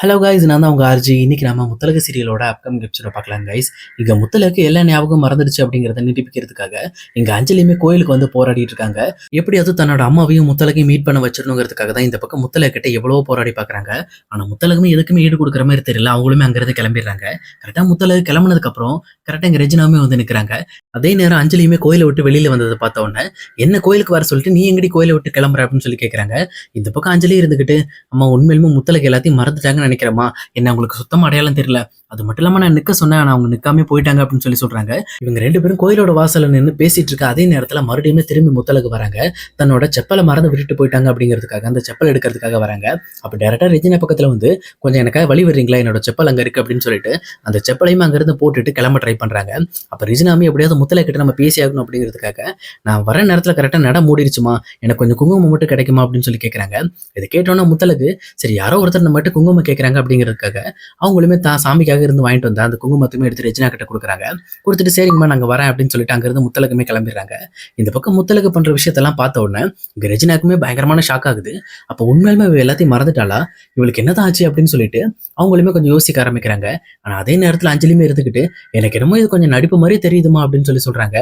Hello guys நான் தான் உங்கள் ஆர்ஜி இன்னைக்கு நம்ம முத்தலக சீரியலோட அப்கமிங் எபிசோட பார்க்கலாம் கைஸ் இங்கே முத்தலக்கு எல்லா ஞாபகம் மறந்துடுச்சு அப்படிங்கறத நிரூபிக்கிறதுக்காக இங்க அஞ்சலியுமே கோயிலுக்கு வந்து போராடிட்டு இருக்காங்க. எப்படியாவது தன்னோட அம்மாவையும் முத்தலகையும் மீட் பண்ண வச்சிடணுங்கிறதுக்காக தான் இந்த பக்கம் முத்தலக கிட்ட போராடி பார்க்குறாங்க. ஆனா முத்தலகுமே எதுக்குமே ஈடு கொடுக்குற மாதிரி தெரியல. அவங்களுமே அங்கிருந்து கிளம்பிடுறாங்க. கரெக்டாக முத்தலகு கிளம்புனதுக்கு அப்புறம் கரெக்டா இங்க ரெஜினாவுமே வந்து நிக்கிறாங்க. அதே நேரம் அஞ்சலியுமே கோயிலை விட்டு வெளியில வந்ததை பார்த்த உடனே என்ன கோயிலுக்கு வர சொல்லிட்டு நீ எங்கடி கோயிலை விட்டு கிளம்புற? அப்படின்னு சொல்லி கேக்குறாங்க. இந்த பக்கம் அஞ்சலி இருந்துகிட்டு அம்மா உண்மையிலுமே முத்தலகு எல்லாத்தையும் மறந்துட்டாங்கன்னு நினைக்கிறேம்மா. என்ன உங்களுக்கு சுத்தமாக அடையாளம் தெரியல. அது மட்டும் இல்லாம நான் நிக்க சொன்னேன். ஆனால் அவங்க நிக்காம போயிட்டாங்க அப்படின்னு சொல்லி சொல்றாங்க. இவங்க ரெண்டு பேரும் கோயிலோட வாசலில் நின்று பேசிட்டு இருக்க அதே நேரத்துல மறுபடியும் திரும்பி முத்தலுக்கு வராங்க. தன்னோட செப்பலை மறந்து விட்டுட்டு போயிட்டாங்க அப்படிங்கிறதுக்காக அந்த செப்பல் எடுக்கிறதுக்காக வராங்க. அப்ப டேரக்டா ரெஜினா பக்கத்துல வந்து கொஞ்சம் எனக்காக வழி வர்றீங்களா? என்னோட செப்பல் அங்க இருக்கு அப்படின்னு சொல்லிட்டு அந்த செப்பலையும் அங்கிருந்து போட்டுட்டு கிளம்ப ட்ரை பண்றாங்க. அப்ப ரெஜினாமே எப்படியாவது முத்தலை கிட்ட நம்ம பேசி ஆகணும் அப்படிங்கிறதுக்காக நான் வர நேரத்துல கரெக்டா நட மூடிடுச்சுமா எனக்கு கொஞ்சம் குங்குமம் மட்டும் கிடைக்குமா? அப்படின்னு சொல்லி கேக்குறாங்க. இதை கேட்டோன்னா முத்தலுக்கு சரி யாரோ ஒருத்தர் நம்ம மட்டும் குங்குமம் வைக்கிறாங்க அப்படிங்கிறதுக்காக அவங்களுமே தான் சாமிக்காக இருந்து வாங்கிட்டு வந்தா அந்த குங்குமத்தையுமே எடுத்து ரெஜினா கிட்ட கொடுக்குறாங்க. கொடுத்துட்டு சரிங்கம்மா நாங்க வரேன் அப்படின்னு சொல்லிட்டு அங்கேருந்து முத்தலகுமே கிளம்பிடுறாங்க. இந்த பக்கம் முத்தலகு பண்ற விஷயத்தெல்லாம் பார்த்த உடனே இங்கே ரெஜினாக்குமே பயங்கரமான ஷாக் ஆகுது. அப்போ உண்மையிலுமே இவ எல்லாத்தையும் மறந்துட்டாளா? இவளுக்கு என்னதான் ஆச்சு அப்படின்னு சொல்லிட்டு அவங்களுமே கொஞ்சம் யோசிக்க ஆரம்பிக்கிறாங்க. ஆனா அதே நேரத்துல அஞ்சலியுமே இருந்துக்கிட்டு எனக்கு என்னமோ இது கொஞ்சம் நடிப்பு மாதிரி தெரியுதுமா அப்படின்னு சொல்லி சொல்றாங்க.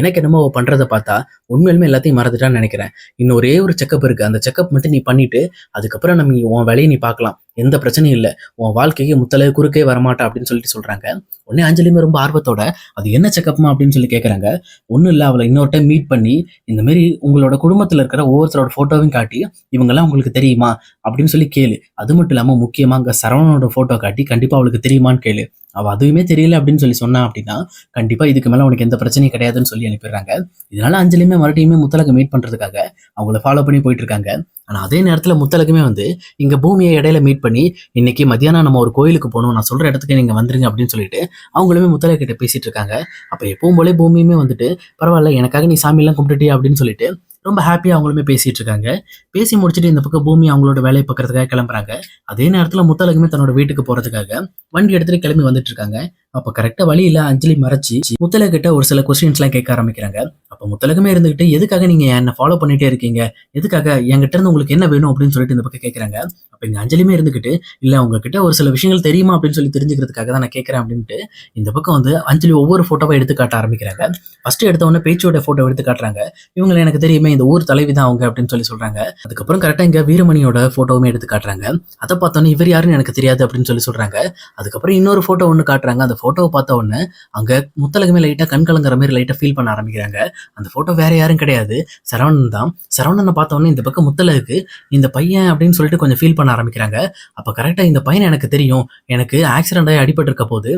எனக்கு என்னமோ அவள் பண்றதை பார்த்தா உண்மையிலுமே எல்லாத்தையும் மறந்துட்டான்னு நினைக்கிறேன். இன்னும் ஒரே ஒரு செக்கப் இருக்கு. அந்த செக்கப் மட்டும் நீ பண்ணிட்டு அதுக்கப்புறம் நம்ம உன் வேலையை நீ பார்க்கலாம். எந்த பிரச்சனையும் இல்லை. உன் வாழ்க்கைக்கு முத்தலை குறுக்கே வரமாட்டா அப்படின்னு சொல்லிட்டு சொல்றாங்க. உடனே அஞ்சலியுமே ரொம்ப ஆர்வத்தோட அது என்ன செக்கப்மா? அப்படின்னு சொல்லி கேட்குறாங்க ஒன்றும் இல்லை அவளை இன்னொரு டைம் மீட் பண்ணி இந்தமாரி உங்களோட குடும்பத்தில் இருக்கிற ஒவ்வொருத்தரோட ஃபோட்டோவையும் காட்டி இவங்கெல்லாம் உங்களுக்கு தெரியுமா? அப்படின்னு சொல்லி கேளு. அது மட்டும் இல்லாமல் முக்கியமாக அங்கே சரவணனோட ஃபோட்டோ காட்டி கண்டிப்பாக அவளுக்கு தெரியுமான்னு கேளு. அவள் அதுவுமே தெரியல அப்படின்னு சொல்லி சொன்னா அப்படின்னா கண்டிப்பாக இதுக்கு மேலே உனக்கு எந்த பிரச்சனையும் கிடையாதுன்னு சொல்லி அனுப்பிடுறாங்க. இதனால அஞ்சலியுமே மறுபடியுமே முத்தலகை மீட் பண்ணுறதுக்காக அவங்கள ஃபாலோ பண்ணி போயிட்டு இருக்காங்க. ஆனால் அதே நேரத்தில் முத்தலகுமே வந்து இங்கே பூமியை இடையில மீட் பண்ணி இன்னைக்கு மத்தியானம் நம்ம ஒரு கோயிலுக்கு போகணும். நான் சொல்கிற இடத்துக்கு நீங்கள் வந்துருங்க அப்படின்னு சொல்லிட்டு அவங்களுமே முத்தலை கிட்ட பேசிட்டு இருக்காங்க அப்போ எப்பவும் போல பூமியுமே வந்துட்டு பரவாயில்ல எனக்காக நீ சாமியெல்லாம் கும்பிட்டுட்டியா அப்படின்னு சொல்லிட்டு ரொம்ப ஹாப்பியாக அவங்களுமே பேசிட்டு இருக்காங்க பேசி முடிச்சுட்டு இந்த பக்கம் பூமி அவங்களோட வேலையை பார்க்கறதுக்காக கிளம்புறாங்க. அதே நேரத்தில் முத்தலகுமே தன்னோட வீட்டுக்கு போகிறதுக்காக வண்டி எடுத்துட்டு கிளம்பி வந்துட்டு இருக்காங்க அப்போ கரெக்டாக வழியில் அஞ்சலி மறைச்சி முத்தலை கிட்ட ஒரு சில கொஸ்டின்ஸ்லாம் கேட்க ஆரம்பிக்கிறாங்க. அப்போ முத்தலகமே இருந்துகிட்டு எதுக்காக நீங்கள் என்னை ஃபாலோ பண்ணிட்டே இருக்கீங்க? எதுக்காக என்கிட்ட இருந்து உங்களுக்கு என்ன வேணும்? அப்படின்னு சொல்லிட்டு இந்த பக்கம் கேட்குறாங்க. அப்போ இங்கே அஞ்சலியுமே இருந்துகிட்டு இல்லை உங்ககிட்ட ஒரு சில விஷயங்கள் தெரியுமா? அப்படின்னு சொல்லி தெரிஞ்சுக்கிறதுக்காக தான் நான் கேட்குறேன் அப்படின்ட்டு இந்த பக்கம் வந்து அஞ்சலி ஒவ்வொரு ஃபோட்டோவை எடுத்து காட்ட ஆரம்பிக்கிறாங்க. ஃபர்ஸ்ட் எடுத்த உடனே பேச்சோட ஃபோட்டோ எடுத்து காட்டுறாங்க. இவங்களை எனக்கு தெரியுமே இந்த ஊர் தலைவி தான் அவங்க அப்படின்னு சொல்லி சொல்றாங்க. அதுக்கப்புறம் கரெக்டாக இங்கே வீரமணியோட ஃபோட்டோவுமே எடுத்து காட்டுறாங்க. அதை பார்த்தோன்னே இவர் யாருன்னு எனக்கு தெரியாது அப்படின்னு சொல்லி சொல்றாங்க. அதுக்கப்புறம் இன்னொரு ஃபோட்டோ ஒன்று காட்டுறாங்க. அந்த ஃபோட்டோவை பார்த்த உடனே அங்கே முத்தலகுமே லைட்டாக கண் கலங்குற மாதிரி லைட்டாக ஃபீல் பண்ண ஆரம்பிக்கிறாங்க. அந்த ஃபோட்டோ வேற யாரும் கிடையாது. சரவணன் தான். சரவணனை பார்த்த உடனே இந்த பக்கம் முத்தலகுக்கு இந்த பையன் அப்படின்னு சொல்லிட்டு கொஞ்சம் ஃபீல் பண்ண ஆரம்பிக்கிறாங்க. அப்போ கரெக்டாக இந்த பையனை எனக்கு தெரியும். எனக்கு ஆக்சிடென்ட் ஆகி அடிபட்டிருக்க போது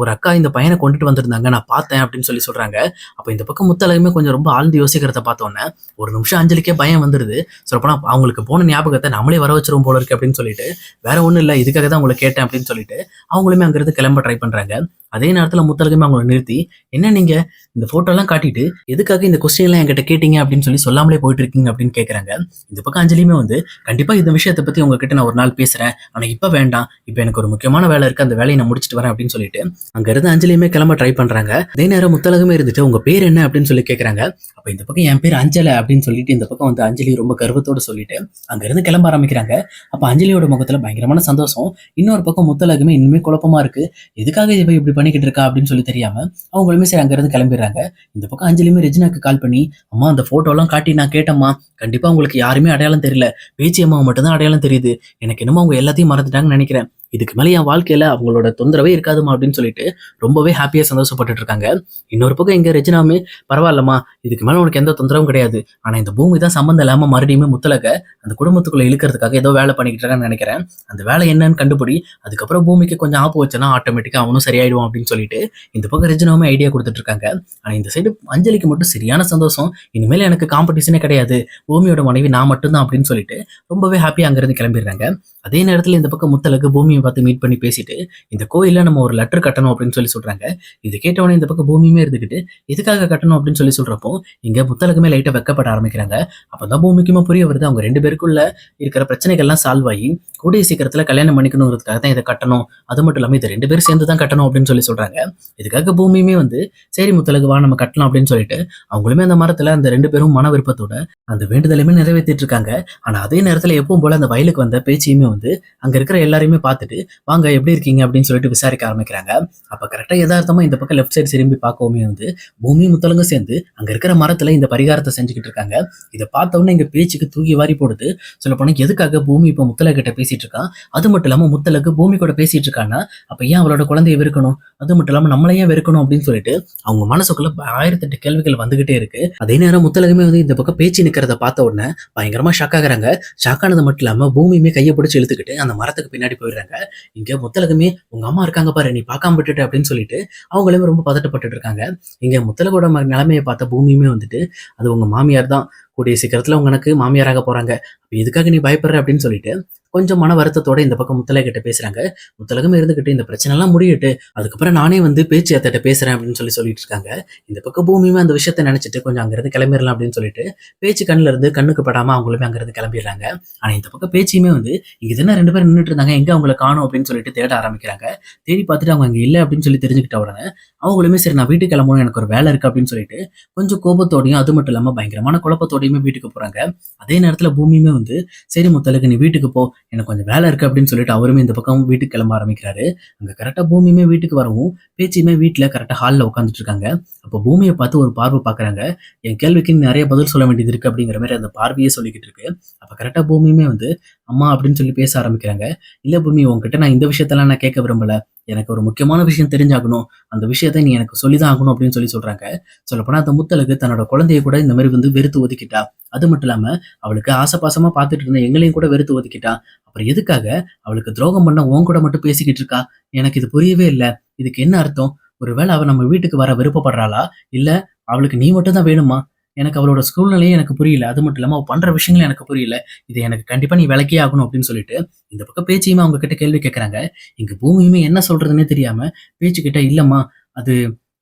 ஒரு அக்கா இந்த பையனை கொண்டுட்டு வந்திருந்தாங்க. நான் பார்த்தேன் அப்படின்னு சொல்லி சொல்கிறாங்க அப்போ இந்த பக்கம் முத்தலகுமே கொஞ்சம் ரொம்ப ஆழ்ந்து யோசிக்கிறத பார்த்தோன்னே ஒரு நிமிஷம் அஞ்சலிக்கே பயம் வந்துருது. சொல்லப்போனா அவங்களுக்கு போன ஞாபகத்தை நம்மளே வர வச்சிருவோம் போல இருக்கு அப்படின்னு சொல்லிட்டு வேற ஒன்றும் இல்லை இதுக்காக தான் உங்களை கேட்டேன் அப்படின்னு சொல்லிட்டு அவங்களுமே அங்கிருந்து கிளம்ப ட்ரை பண்ணுறாங்க அதே நேரத்தில் முத்தலகமே அவங்களை நிறுத்தி என்ன நீங்க இந்த ஃபோட்டோலாம் காட்டிட்டு எதுக்காக இந்த கொஸ்டின் எல்லாம் என்கிட்ட கேட்டீங்க? அப்படின்னு சொல்லி சொல்லாமலே போயிட்டு இருக்கீங்க அப்படின்னு கேட்குறாங்க இந்த பக்கம் அஞ்சலியுமே வந்து கண்டிப்பா இந்த விஷயத்தை பத்தி உங்ககிட்ட நான் ஒரு நாள் பேசுறேன். ஆனா இப்ப வேண்டாம். இப்போ எனக்கு ஒரு முக்கியமான வேலை இருக்கு. அந்த வேலையை நான் முடிச்சிட்டு வரேன். அப்படின்னு சொல்லிட்டு அங்க இருந்து அஞ்சலியுமே கிளம்ப ட்ரை பண்றாங்க. அதே நேரம் முத்தலகமே இருந்துட்டு உங்க பேர் என்ன? அப்படின்னு சொல்லி கேட்குறாங்க அப்ப இந்த பக்கம் என் பேர் அஞ்சலை அப்படின்னு சொல்லிட்டு இந்த பக்கம் வந்து அஞ்சலி ரொம்ப கர்வத்தோடு சொல்லிட்டு அங்க இருந்து கிளம்ப ஆரம்பிக்கிறாங்க. அப்ப அஞ்சலியோட முகத்துல பயங்கரமான சந்தோஷம். இன்னொரு பக்கம் முத்தலகமே இன்னுமே குழப்பமா இருக்கு. எதுக்காக இவ இப்படி பண்ணிக்கிட்டு இருக்கா அப்படின்னு சொல்லி தெரியாம அவங்களுமே சரி அங்கேருந்து கிளம்பிடுறாங்க. இந்த பக்கம் அஞ்சலியுமே ரெஜினாக்கு கால் பண்ணி அம்மா அந்த ஃபோட்டோலாம் காட்டி நான் கேட்டம்மா. கண்டிப்பா உங்களுக்கு யாருமே அடையாளம் தெரியல. பேச்சி அம்மா மட்டும்தான் அடையாளம் தெரியுது. எனக்கு என்னமோ அவங்க எல்லாத்தையும் மறந்துட்டாங்கன்னு நினைக்கிறேன். இதுக்கு மேலே என் வாழ்க்கையில அவங்களோட தொந்தரவே இருக்காதுமா அப்படின்னு சொல்லிட்டு ரொம்பவே ஹாப்பியாக சந்தோஷப்பட்டுட்டு இருக்காங்க இன்னொரு பக்கம் எங்கள் ரெஜினாமே பரவாயில்லம்மா இதுக்கு மேல உனக்கு எந்த தொந்தரவும் கிடையாது. ஆனால் இந்த பூமி தான் சம்மந்தம் இல்லாமல் மறுபடியுமே முத்தலக அந்த குடும்பத்துக்குள்ளே இழுக்கிறதுக்காக ஏதோ வேலை பண்ணிக்கிட்டு இருக்கான்னு நினைக்கிறேன். அந்த வேலை என்னன்னு கண்டுபிடி அதுக்கப்புறம் பூமிக்கு கொஞ்சம் ஆப்பு வச்சனா ஆட்டோமேட்டிக்காக அவனும் சரியாயிடுவான் அப்படின்னு சொல்லிட்டு இந்த பக்கம் ரெஜினாமே ஐடியா கொடுத்துட்டு இருக்காங்க ஆனா இந்த சைடு அஞ்சலிக்கு மட்டும் சரியான சந்தோஷம். இனிமேல் எனக்கு காம்படிஷனே கிடையாது. பூமியோட மனைவி நான் மட்டும்தான் அப்படின்னு சொல்லிட்டு ரொம்பவே ஹாப்பியாக அங்கேருந்து கிளம்பிடுறாங்க. அதே நேரத்தில் இந்த பக்கம் முத்தலகு பூமியை பார்த்து மீட் பண்ணி பேசிட்டு இந்த கோயிலில் நம்ம ஒரு லெட்டர் கட்டணும் அப்படின்னு சொல்லி சொல்றாங்க. இது கேட்டவொடனே இந்த பக்கம் பூமியுமே இருந்துக்கிட்டு எதுக்காக கட்டணும் அப்படின்னு சொல்லி சொல்றப்போ இங்கே முத்தலகுமே லைட்டாக வெக்கப்பட ஆரம்பிக்கிறாங்க. அப்போ தான் பூமிக்குமே புரிய வருது. அவங்க ரெண்டு பேருக்குள்ள இருக்கிற பிரச்சனைகள்லாம் சால்வ் ஆகி கூடிய சீக்கிரத்தில் கல்யாணம் பண்ணிக்கணுங்கிறதுக்காக தான் இதை கட்டணும். அது மட்டும் இல்லாமல் இதை ரெண்டு பேரும் சேர்ந்து தான் கட்டணும் அப்படின்னு சொல்லி சொல்றாங்க. இதுக்காக பூமியுமே வந்து சரி முத்தலகு வா நம்ம கட்டலாம் அப்படின்னு சொல்லிட்டு அவங்களுமே அந்த மரத்தில் அந்த ரெண்டு பேரும் மன விருப்பத்தோட அந்த வேண்டுதலையுமே நிறைவேற்றிட்டு இருக்காங்க. ஆனால் அதே நேரத்தில் எப்பவும் போல அந்த வயலுக்கு வந்த பேச்சியுமே வந்து அங்க இருக்கிற எல்லாரையுமே பார்த்துட்டு வந்துட்டு வாங்க எப்படி இருக்கீங்க? அப்படின்னு சொல்லிட்டு விசாரிக்க ஆரம்பிக்கிறாங்க. அப்ப கரெக்டா எதார்த்தமாக இந்த பக்கம் லெஃப்ட் சைடு திரும்பி பார்க்கவுமே வந்து பூமி முத்தலங்க சேர்ந்து அங்க இருக்கிற மரத்துல இந்த பரிகாரத்தை செஞ்சுக்கிட்டு இருக்காங்க. இதை பார்த்த உடனே பேச்சுக்கு தூக்கி வாரி போடுது. சொல்ல போனா எதுக்காக பூமி இப்போ முத்தலை கிட்ட பேசிட்டு இருக்கான் அது மட்டும் இல்லாம முத்தலுக்கு பூமி கூட பேசிட்டு இருக்கான்னா அப்ப ஏன் அவளோட குழந்தைய வெறுக்கணும்? அது மட்டும் இல்லாம நம்மள ஏன் வெறுக்கணும் அப்படின்னு சொல்லிட்டு அவங்க மனசுக்குள்ள ஆயிரத்தெட்டு கேள்விகள் வந்துகிட்டே இருக்கு. அதே நேரம் முத்தலகமே வந்து இந்த பக்கம் பேச்சு நிற்கிறத பார்த்த உடனே பயங்கரமா ஷாக் ஆகுறாங்க. ஷாக் ஆனது மட்டும் இல்லாம பூமியுமே கையை பிடிச்சி இழுத்துக்கிட்டு அந்த மரத்துக்கு பின்னாடி போயிடுறாங்க. இங்க முத்தலகமே உங்க அம்மா இருக்காங்க பாரு நீ பார்க்காம விட்டுட்டு அப்படின்னு சொல்லிட்டு அவங்களுமே ரொம்ப பதட்டப்பட்டுட்டு இருக்காங்க. இங்க முத்தலகோட நிலைமையை பார்த்த பூமியுமே வந்துட்டு அது உங்க மாமியார் தான் கூடிய சீக்கிரத்துல உங்க எனக்கு மாமியாராக போறாங்க. இதுக்காக எதுக்காக நீ பயப்படுற அப்படின்னு சொல்லிட்டு கொஞ்சம் மன வருத்தத்தோட இந்த பக்கம் முத்தலை கிட்ட பேசுறாங்க. முத்தலகம் இருந்துகிட்டு இந்த பிரச்சனை எல்லாம் முடியிட்டு அதுக்கப்புறம் நானே வந்து பேச்சு அத்தட்ட பேசுறேன் அப்படின்னு சொல்லி சொல்லிட்டு இருக்காங்க. இந்த பக்கம் பூமியுமே அந்த விஷயத்த நினைச்சிட்டு கொஞ்சம் அங்கிருந்து கிளம்பிடலாம் அப்படின்னு சொல்லிட்டு பேச்சு கண்ணுல இருந்து கண்ணுக்கு படாம அவங்களுமே அங்கிருந்து கிளம்பிடுறாங்க. ஆனா இந்த பக்கம் பேச்சியுமே வந்து இங்க தானே ரெண்டு பேரும் நின்றுட்டு இருந்தாங்க எங்க அவங்கள காணும் அப்படின்னு சொல்லிட்டு தேட ஆரம்பிக்கிறாங்க. தேடி பார்த்துட்டு அவங்க அங்க இல்ல அப்படின்னு சொல்லி தெரிஞ்சுக்கிட்ட உடனே அவங்களுமே சரி நான் வீட்டுக்கு கிளம்பணும் எனக்கு ஒரு வேலை இருக்கு அப்படின்னு சொல்லிட்டு கொஞ்சம் கோபத்தோடையும் அது மட்டும் இல்லாம பயங்கரமான குழப்பத்தோடையுமே வீட்டுக்கு போறாங்க. அதே நேரத்துல பூமியுமே வந்து சரி முத்தலுக்கு நீ வீட்டுக்கு போ எனக்கு கொஞ்சம் வேலை இருக்குது அப்படின்னு சொல்லிட்டு அவருமே இந்த பக்கம் வீட்டுக்கு கிளம்ப ஆரம்பிக்கிறாரு. அங்கே கரெக்டாக பூமியுமே வீட்டுக்கு வரவும் பேச்சியுமே வீட்டில் கரெக்டாக ஹாலில் உட்காந்துட்டு இருக்காங்க. அப்போ பூமியை பார்த்து ஒரு பார்வை பார்க்குறாங்க. என் கேள்விக்கு நிறைய பதில் சொல்ல வேண்டியது இருக்குது அப்படிங்கிற மாதிரி அந்த பார்வையே சொல்லிக்கிட்டு இருக்கு. அப்போ கரெக்டாக பூமியுமே வந்து அம்மா அப்படின்னு சொல்லி பேச ஆரம்பிக்கிறாங்க. இல்லை பூமி உங்ககிட்ட நான் இந்த விஷயத்தெல்லாம் நான் கேட்க விரும்பல. எனக்கு ஒரு முக்கியமான விஷயம் தெரிஞ்சாகணும். அந்த விஷயத்த நீ எனக்கு சொல்லிதான் ஆகணும் அப்படின்னு சொல்லி சொல்றாங்க. சொல்லப்போனா அந்த முத்தலுக்கு தன்னோட குழந்தைய கூட இந்த மாதிரி வந்து வெறுத்து ஒதுக்கிட்டா. அது மட்டும் இல்லாம அவளுக்கு ஆசைப்பாசமா பார்த்துட்டு இருந்த எங்களையும் கூட வெறுத்து ஒதுக்கிட்டா. அப்புறம் எதுக்காக அவளுக்கு துரோகம் பண்ண உன் கூட மட்டும் பேசிக்கிட்டு இருக்கா? எனக்கு இது புரியவே இல்லை. இதுக்கு என்ன அர்த்தம்? ஒருவேளை அவள் நம்ம வீட்டுக்கு வர விருப்பப்படுறாளா? இல்ல அவளுக்கு நீ மட்டும் தான் வேணுமா? எனக்கு அவளோட சூழ்நிலையே எனக்கு புரியல. அது மட்டும் இல்லாம அவள் பண்ற விஷயங்களும் எனக்கு புரியல. இது எனக்கு கண்டிப்பா நீ விளக்கே ஆகணும் அப்படின்னு சொல்லிட்டு இந்த பக்கம் பேச்சியுமே அவங்க கிட்ட கேள்வி கேட்கறாங்க இங்க பூமியுமே என்ன சொல்றதுன்னே தெரியாம பேச்சுக்கிட்ட இல்லம்மா அது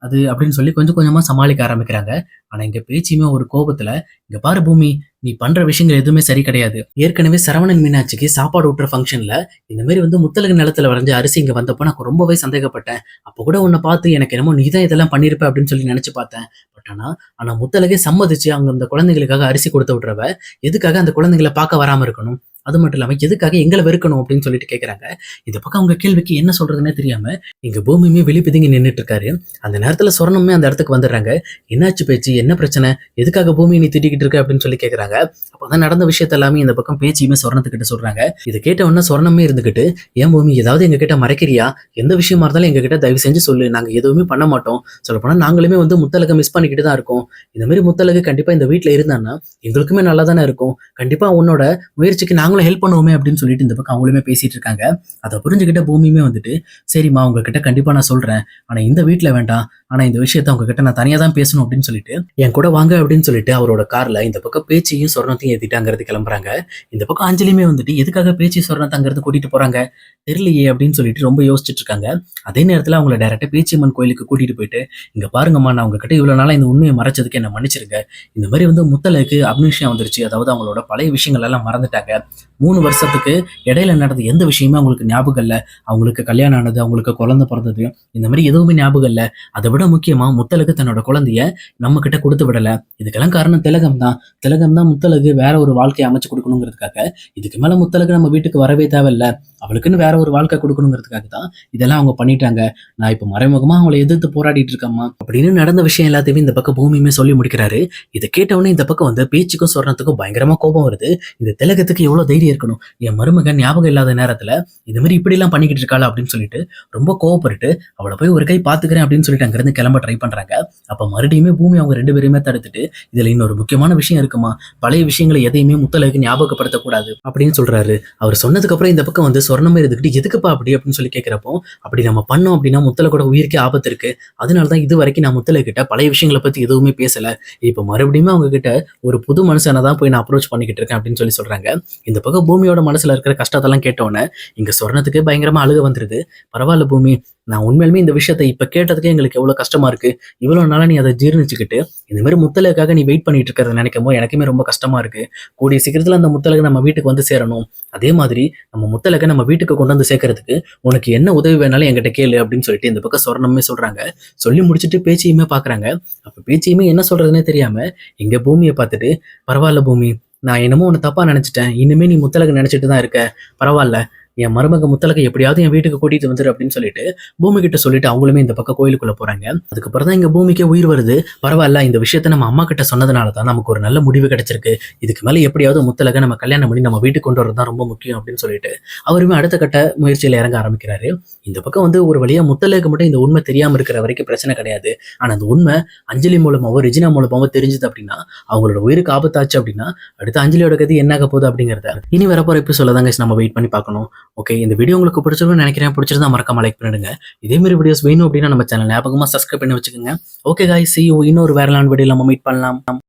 அது அப்படின்னு சொல்லி கொஞ்சம் கொஞ்சமாக சமாளிக்க ஆரம்பிக்கிறாங்க. ஆனால் எங்கள் பேச்சியுமே ஒரு கோபத்தில் இங்கே பாரு பூமி நீ பண்ணுற விஷயங்கள் எதுவுமே சரி கிடையாது. ஏற்கனவே சரவணன் மீனாட்சிக்கு சாப்பாடு ஊட்டுற ஃபங்க்ஷனில் இந்த மாதிரி வந்து முத்தலகு நிலத்துல வரைஞ்ச அரிசி இங்கே வந்தப்போ நான் ரொம்பவே சந்தேகப்பட்டேன். அப்போ கூட உன்னை பார்த்து எனக்கு என்னமோ நீ தான் இதெல்லாம் பண்ணியிருப்ப அப்படின்னு சொல்லி நினச்சி பார்த்தேன். பட் ஆனால் ஆனால் முத்தலகே சம்மதிச்சு அவங்க அந்த குழந்தைகளுக்காக அரிசி கொடுத்து விட்றவ எதுக்காக அந்த குழந்தைங்களை பார்க்க வராமல் இருக்கணும்? அது மட்டும் இல்லாமல் எதுக்காக எங்களை வெறுக்கணும் அப்படின்னு சொல்லிட்டு கேட்குறாங்க இந்த பக்கம் அவங்க கேள்விக்கு என்ன சொல்றதுனே தெரியாம இங்க பூமியுமே வெளி பிதுங்கி நின்னுட்டு இருக்காரு. அந்த நேரத்தில் சொரணமே அந்த இடத்துக்கு வந்துடுறாங்க. என்னாச்சு பேச்சு? என்ன பிரச்சனை? எதுக்காக பூமி நீ திட்டிக்கிட்டு இருக்க அப்படின்னு சொல்லி கேட்குறாங்க அப்போ தான் நடந்த விஷயத்த எல்லாமே இந்த பக்கம் பேச்சியுமே சொரணத்துக்கிட்ட சொல்றாங்க. இதை கேட்ட உடனே சொரணமே இருந்துகிட்டு ஏன் பூமி ஏதாவது எங்ககிட்ட மறைக்கிறியா? எந்த விஷயமா இருந்தாலும் எங்ககிட்ட தயவு செஞ்சு சொல்லு. நாங்கள் எதுவுமே பண்ண மாட்டோம். சொல்லப்போனால் நாங்களுமே வந்து முத்தலகை மிஸ் பண்ணிக்கிட்டு தான் இருக்கோம். இந்த மாதிரி முத்தலகு கண்டிப்பாக இந்த வீட்டில் இருந்தான்னா எங்களுக்குமே நல்லா தானே இருக்கும். கண்டிப்பாக உன்னோட முயற்சிக்கு நாங்கள் நாங்களும் ஹெல்ப் பண்ணுவோமே அப்படின்னு சொல்லிட்டு இந்த பக்கம் அவங்களுமே பேசிட்டு இருக்காங்க. அதை புரிஞ்சுக்கிட்ட பூமியுமே வந்துட்டு சரிம்மா உங்ககிட்ட கண்டிப்பா நான் சொல்றேன். ஆனா இந்த வீட்டில் வேண்டாம். ஆனா இந்த விஷயத்த உங்ககிட்ட நான் தனியா தான் பேசணும் அப்படின்னு சொல்லிட்டு என் கூட வாங்க அப்படின்னு சொல்லிட்டு அவரோட கார்ல இந்த பக்கம் பேச்சையும் சொர்ணத்தையும் ஏற்றிட்டாங்கிறது கிளம்புறாங்க. இந்த பக்கம் அஞ்சலியுமே வந்துட்டு எதுக்காக பேச்சு சொர்ணத்தை அங்கிருந்து கூட்டிட்டு போறாங்க? தெரியலையே அப்படின்னு சொல்லிட்டு ரொம்ப யோசிச்சுட்டு இருக்காங்க. அதே நேரத்தில் அவங்கள டைரக்டா பேச்சியம்மன் கோயிலுக்கு கூட்டிட்டு போயிட்டு இங்க பாருங்கம்மா நான் உங்ககிட்ட இவ்வளவு நாளா இந்த உண்மையை மறைச்சதுக்கு என்ன மன்னிச்சிருங்க. இந்த மாதிரி வந்து முத்தலுக்கு அப்னிஷியம் வந்துருச்சு. அதாவது அவங்களோட பழைய விஷயங்கள் எல்லாம் மறந்துட்டாங்க. மூணு வருஷத்துக்கு இடையில நடந்த எந்த விஷயமே அவங்களுக்கு ஞாபகம் இல்லை. அவங்களுக்கு கல்யாணம் ஆனது அவங்களுக்கு குழந்தை பிறந்தது இந்த மாதிரி எதுவுமே ஞாபகம் இல்லை. அதை விட முக்கியமா முத்தலகு தன்னோட குழந்தைய நம்ம கிட்ட கொடுத்து விடல. இதுக்கெல்லாம் காரணம் திலகம் தான். திலகம் தான் முத்தலகு வேற ஒரு வாழ்க்கையை அமைச்சு கொடுக்கணுங்கிறதுக்காக இதுக்கு மேல முத்தலகு நம்ம வீட்டுக்கு வரவே தேவையில்ல. அவளுக்குன்னு வேற ஒரு வாழ்க்கை கொடுக்கணுங்கிறதுக்காக தான் இதெல்லாம் அவங்க பண்ணிட்டாங்க. நான் இப்போ மறைமுகமாக அவங்கள எதிர்த்து போராடிட்டு இருக்கம்மா அப்படின்னு நடந்த விஷயம் எல்லாத்தையுமே இந்த பக்கம் பூமியுமே சொல்லி முடிக்கிறாரு. இதை கேட்டவொடனே இந்த பக்கம் வந்து பேச்சுக்கும் சொல்றதுக்கும் பயங்கரமா கோபம் வருது. இந்த திலகத்துக்கு எவ்வளவு தைரியம் இருக்கணும்? என் மருமகன் ஞாபகம் இல்லாத நேரத்துல இந்த மாதிரி இப்படி எல்லாம் பண்ணிக்கிட்டு இருக்காளா அப்படின்னு சொல்லிட்டு ரொம்ப கோவப்பட்டு அவளை போய் ஒரு கை பாத்துக்கிறேன் அப்படின்னு சொல்லிட்டு அங்கிருந்து கிளம்ப ட்ரை பண்றாங்க. அப்ப மறுபடியுமே பூமி அவங்க ரெண்டு பேருமே தடுத்துட்டு இதுல இன்னொரு முக்கியமான விஷயம் இருக்குமா? பழைய விஷயங்களை எதையுமே முத்தலகு ஞாபகப்படுத்தக்கூடாது அப்படின்னு சொல்றாரு. அவர் சொன்னதுக்கு அப்புறம் இந்த பக்கம் வந்து சொர்ணமே இருந்துக்கிட்டு எதுக்குப்பா அப்படி? அப்படின்னு சொல்லி கேட்குறப்போ அப்படி நம்ம பண்ணோம் அப்படின்னா முத்தலகோட உயிருக்கே ஆபத்து இருக்கு. அதனால தான் இது வரைக்கும் நான் முத்தலை கிட்ட பழைய விஷயங்களை பற்றி எதுவுமே பேசலை. இப்போ மறுபடியும் அவங்க கிட்ட ஒரு புது மனுஷனை தான் போய் நான் அப்ரோச் பண்ணிக்கிட்டு இருக்கேன் அப்படின்னு சொல்லி சொல்றாங்க. இந்த பக்கம் பூமியோட மனசில் இருக்கிற கஷ்டத்தெல்லாம் கேட்டோன்னே இங்கே சொர்ணத்துக்கு பயங்கரமாக அழுக வந்துடுது பரவாயில்ல பூமி நான் உண்மையிலுமே இந்த விஷயத்தை இப்போ கேட்டதுக்கே எங்களுக்கு எவ்வளோ கஷ்டமா இருக்கு. இவ்வளோ நாளாக நீ அதை ஜீர்ணிச்சுக்கிட்டு இந்த மாதிரி முத்தலுக்காக நீ வெயிட் பண்ணிட்டு இருக்கிறத நினைக்கும் போது எனக்குமே ரொம்ப கஷ்டமா இருக்கு. கூடிய சீக்கிரத்தில் அந்த முத்தலகை நம்ம வீட்டுக்கு வந்து சேரணும். அதே மாதிரி நம்ம முத்தலகை நம்ம வீட்டுக்கு கொண்டு வந்து சேர்க்கறதுக்கு உனக்கு என்ன உதவி வேணாலும் என்கிட்ட கேளு அப்படின்னு சொல்லிட்டு இந்த பக்கம் சொரணமே சொல்றாங்க. சொல்லி முடிச்சுட்டு பேச்சையுமே பார்க்குறாங்க அப்போ பேச்சையுமே என்ன சொல்றதுன்னே தெரியாம எங்க பூமியை பார்த்துட்டு பரவாயில்ல பூமி நான் என்னமோ உன்னை தப்பாக நினச்சிட்டேன். இன்னுமே நீ முத்தலகு நினச்சிட்டு தான் இருக்க. பரவாயில்ல என் மருமக முத்தலகை எப்படியாவது என் வீட்டுக்கு கூட்டிட்டு வந்துரு அப்படின்னு சொல்லிட்டு பூமி கிட்ட சொல்லிட்டு அவங்களுமே இந்த பக்கம் கோயிலுக்குள்ள போறாங்க. அதுக்கப்புறம் தான் இங்க பூமிக்கே உயிர் வருது. பரவாயில்ல இந்த விஷயத்த நம்ம அம்மா கிட்ட சொன்னதுனால தான் நமக்கு ஒரு நல்ல முடிவு கிடைச்சிருக்கு. இதுக்கு மேல எப்படியாவது முத்தலகை நம்ம கல்யாணம் பண்ணி நம்ம வீட்டுக்கு கொண்டு வரது தான் ரொம்ப முக்கியம் அப்படின்னு சொல்லிட்டு அவருமே அடுத்த கட்ட முயற்சியில இறங்க ஆரம்பிக்கிறாரு. இந்த பக்கம் வந்து ஒரு வழியா முத்தலகு மட்டும் இந்த உண்மை தெரியாம இருக்கிற வரைக்கும் பிரச்சனை கிடையாது. ஆனா அந்த உண்மை அஞ்சலி மூலமாவோ ரெஜினா மூலமாவோ தெரிஞ்சது அப்படின்னா அவங்களோட உயிருக்கு ஆபத்தாச்சு அப்படின்னா அடுத்து அஞ்சலியோட கதி என்னாக போகுது அப்படிங்கிறத இனி வரப்போற இப்போ சொல்லதாங்க நம்ம வெயிட் பண்ணி பார்க்கணும். ஓகே இந்த வீடியோ உங்களுக்கு பிடிச்சிருக்கும்னு நினைக்கிறேன். பிடிச்சிருந்தா மறக்காம லைக் பண்ணிடுங்க. இதே மாதிரி வீடியோஸ் வேணும் அப்படின்னா நம்ம சேனல் ஞாபகமா சப்ஸ்கிரைப் பண்ணி வச்சுக்கோங்க. ஓகே காய் சி இன்னொரு வேறலான் வீடியோ நம்ம மீட் பண்ணலாம்.